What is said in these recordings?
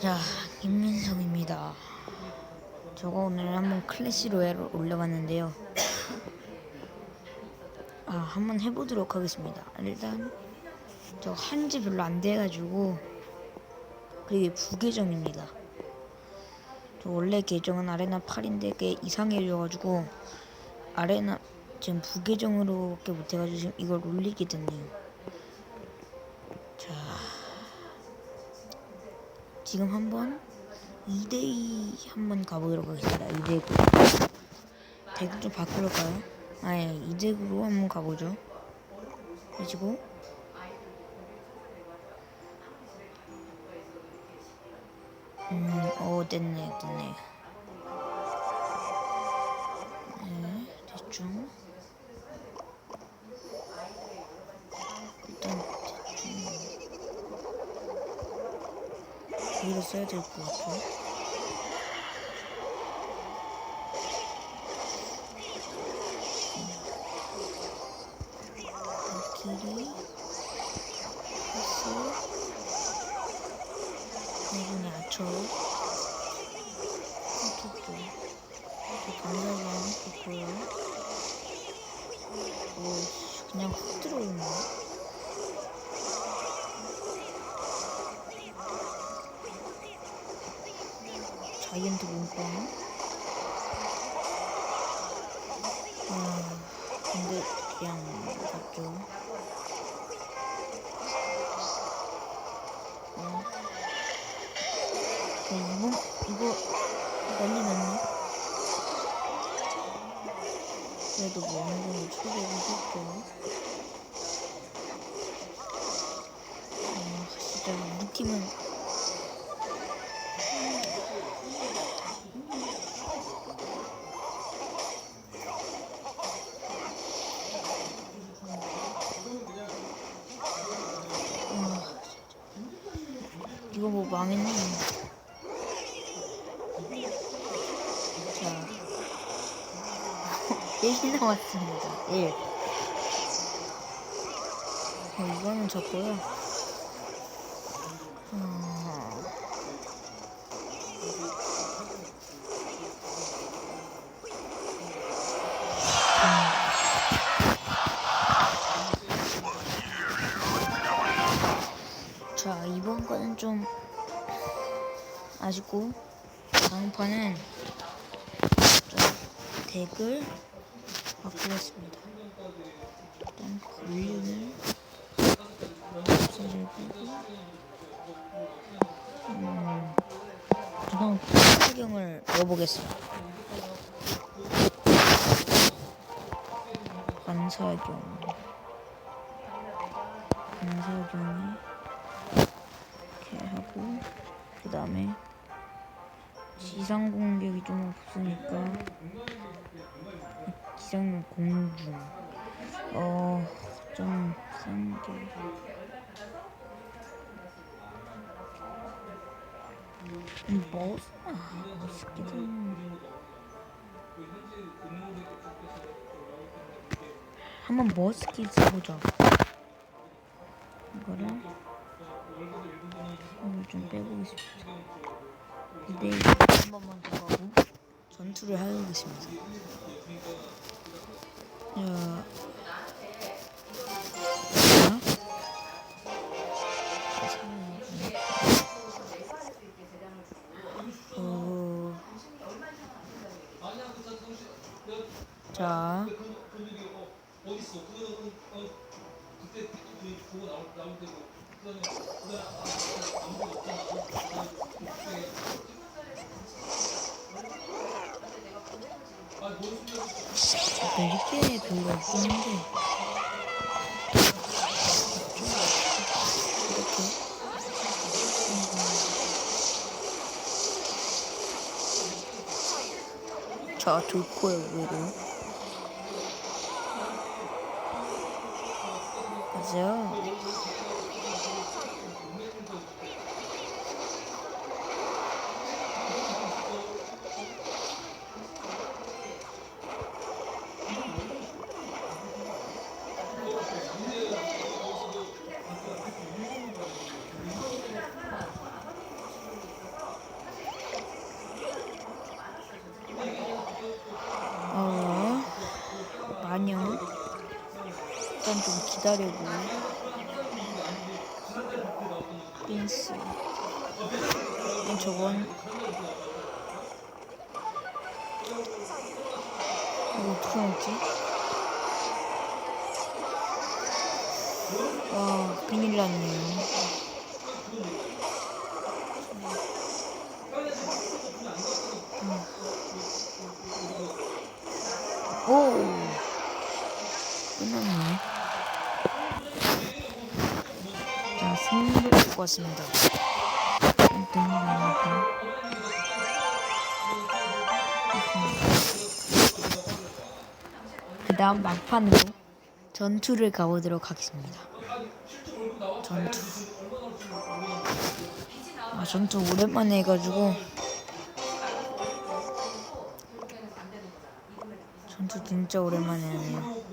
자, 김민석입니다. 저거 오늘 한번 클래시 로얄을 올려봤는데요. 아, 한번 해보도록 하겠습니다. 일단 저 한지 별로 안 돼가지고 그게 부계정입니다. 저 원래 계정은 아레나 8인데 그게 이상해져가지고 아레나 지금 부계정으로밖에 못해가지고 지금 이걸 올리게 됐네요. 지금 한번 2대2 한번 가보도록 하겠습니다. 2대9. 대구 좀 바꿀까요? 아니, 2대9로 한번 가보죠. 그리고 음, 어, 됐네, 됐네. 네, 대충. 일단 대충. 여기다 자이언트 몸빵. 아, 근데 그냥 갔죠. 어. 네, 이거, 이거 난리 났네. 그래도 뭐 어느 정도 초대를 했죠. 팀은 1 남았습니다. 1. 어, 이거는 졌고요. 어... 자, 이번 거는 좀 아쉽고 다음 판은 좀 덱을 바꾸겠습니다. 일단 볼륨을 없애주고 음, 우선 사경을 넣어보겠습니다. 반사경 반사경이 이렇게 하고 그 다음에 지상 공격이 좀 없으니까 지상 공중 어좀 센게 뭐 아, 멋있기는 한번 머스킷 써보자 이거를 오늘 좀 빼보겠습니다. 이대 한 번만 더 가고 전투를 하겠습니다. 자, 어, 자, 이게 별로 없긴 한데 이렇게 자 좋고요 위로. 맞아요 기다리고. 그럼 저건. 이거 어떻게 먹지? 와 큰일 났네요 갖고 왔습니다. 그 다음 막판으로 전투를 가보도록 하겠습니다. 전투. 아 전투 오랜만에 해가지고 전투 진짜 오랜만에 하네요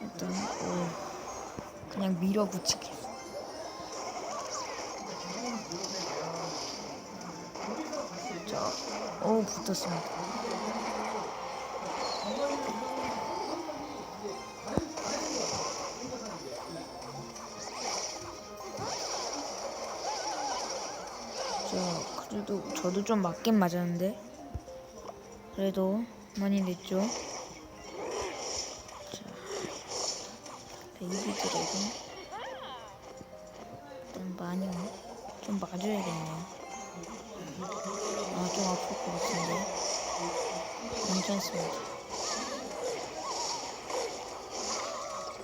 일단 어, 그냥 밀어붙이게 자, 오 붙었습니다. 자, 그래도 저도 좀 맞긴 맞았는데. 그래도 많이 냈죠. 자, 베이비 드래곤 일단 많이 좀 맞아야겠네요. 아, 좀 아플 것 같은데 괜찮습니다.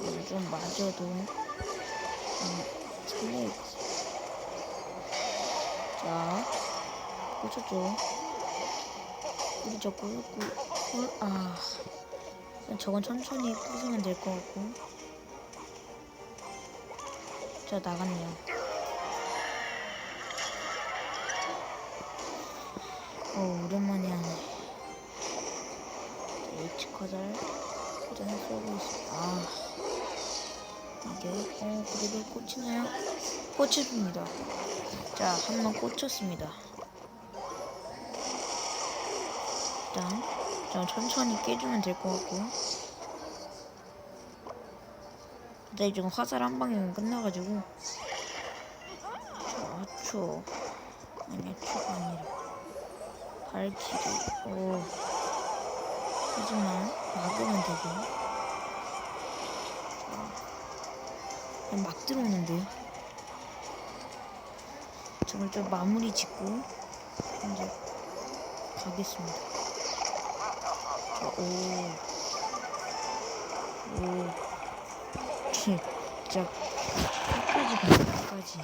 이거 좀 맞아도 음, 살려야지. 자, 꽂혔죠. 저 꿀, 꿀, 꿀, 아. 저건 천천히 부수면 될 것 같고. 자, 나갔네요. 어, 오랜만에 하네. H 커잘 일단 쏘고 있어. 아. 이게, 어, 그래도 꽂히나요? 꽂힙니다. 자, 한 번 꽂혔습니다. 일단 좀 천천히 깨주면 될 것 같고 근데 지금 화살 한 방이면 끝나가지고 저초 아니야 초가 아니라 발키리. 오. 하지만 막으면 되고. 자, 그냥 막 들어오는데 저걸 좀 마무리 짓고 이제 가겠습니다. 자, 오. 오. 진짜 끝까지 간다, 끝까지.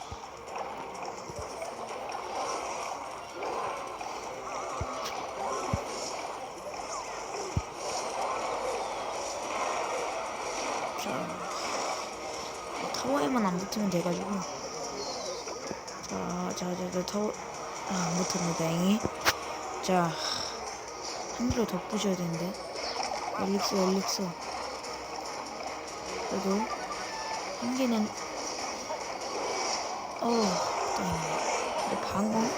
자, 타워에만 안 붙으면 돼가지고. 자, 자, 자, 자 타워. 아, 안 붙었네, 다행히. 자, 한 개로 더 부셔야 되는데. 엘릭스, 엘릭스. 그래도, 한 개는, 어우. 근데 방금,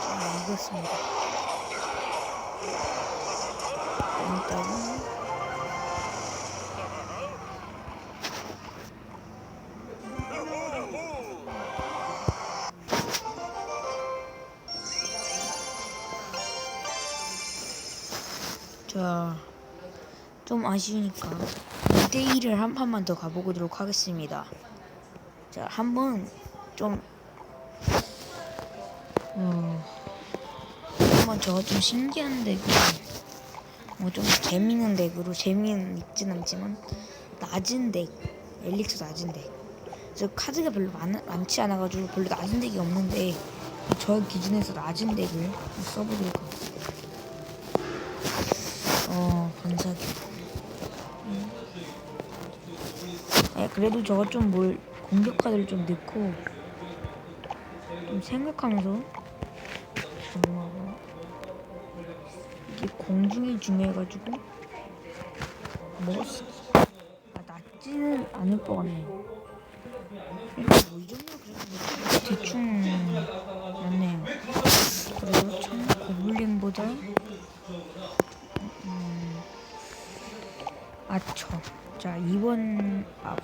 자, 이겼습니다. 일단은, 자, 좀 아쉬우니까 2대1을 한 판만 더 가보도록 하겠습니다. 자, 한번 좀, 어, 한번 저거 좀 신기한 덱으로, 어, 좀 재밌는 덱으로, 재미는 있진 않지만, 낮은 덱, 엘릭스 낮은 덱. 저 카드가 별로 많, 많지 않아가지고 별로 낮은 덱이 없는데, 저 기준에서 낮은 덱을 써보도록 하겠습니다. 어, 반사기. 아, 그래도 저거 좀 뭘 공격 카드를 좀 넣고 좀 생각하면서 정하고 이게 공중이 중요해가지고 뭐 쓰- 아, 낮지는 않을 것 같네요. 이거 뭐이 정도 그래도 뭐 대충 맞네요. 그리고 참 고블린보다 음, 아처 자 2번 아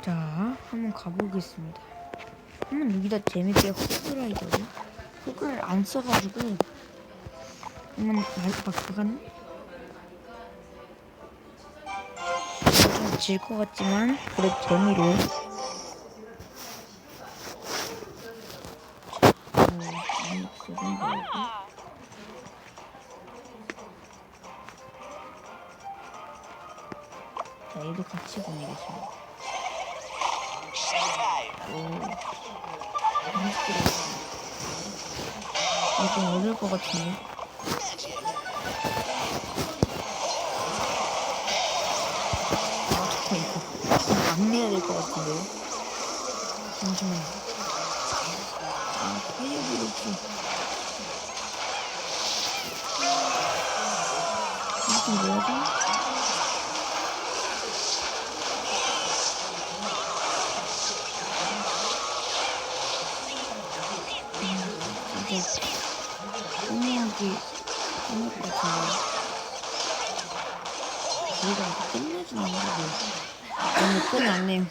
자, 한번 가보겠습니다. 한번 여기다 재밌게 흑라이더를 흑을 안 써가지고 한번 막 박아간 좀질것 같지만 그래도 재미로 자, 어, 이 정도고. 자, 얘도 같이 보내겠습니다. 이거 좀 어려울 것 같은데. 아, 잠깐 이거 안 내야 될 것 같은데요? 잠시만요. 아, 파이어블 이렇게. 이렇게 뭐 이제 끝내기 끝낼 것 같은데 이렇게 끝내주는 거고 오늘 끝났네요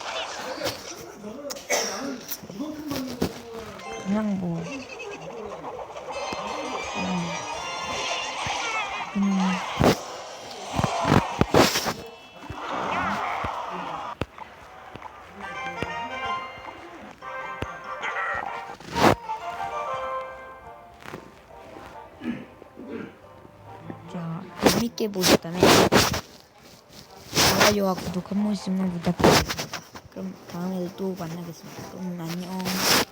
그냥 뭐 재밌게 보셨다면 좋아요와 구독 한 번씩만 부탁드리겠습니다. 그럼 다음에 또 만나겠습니다. 그럼 안녕.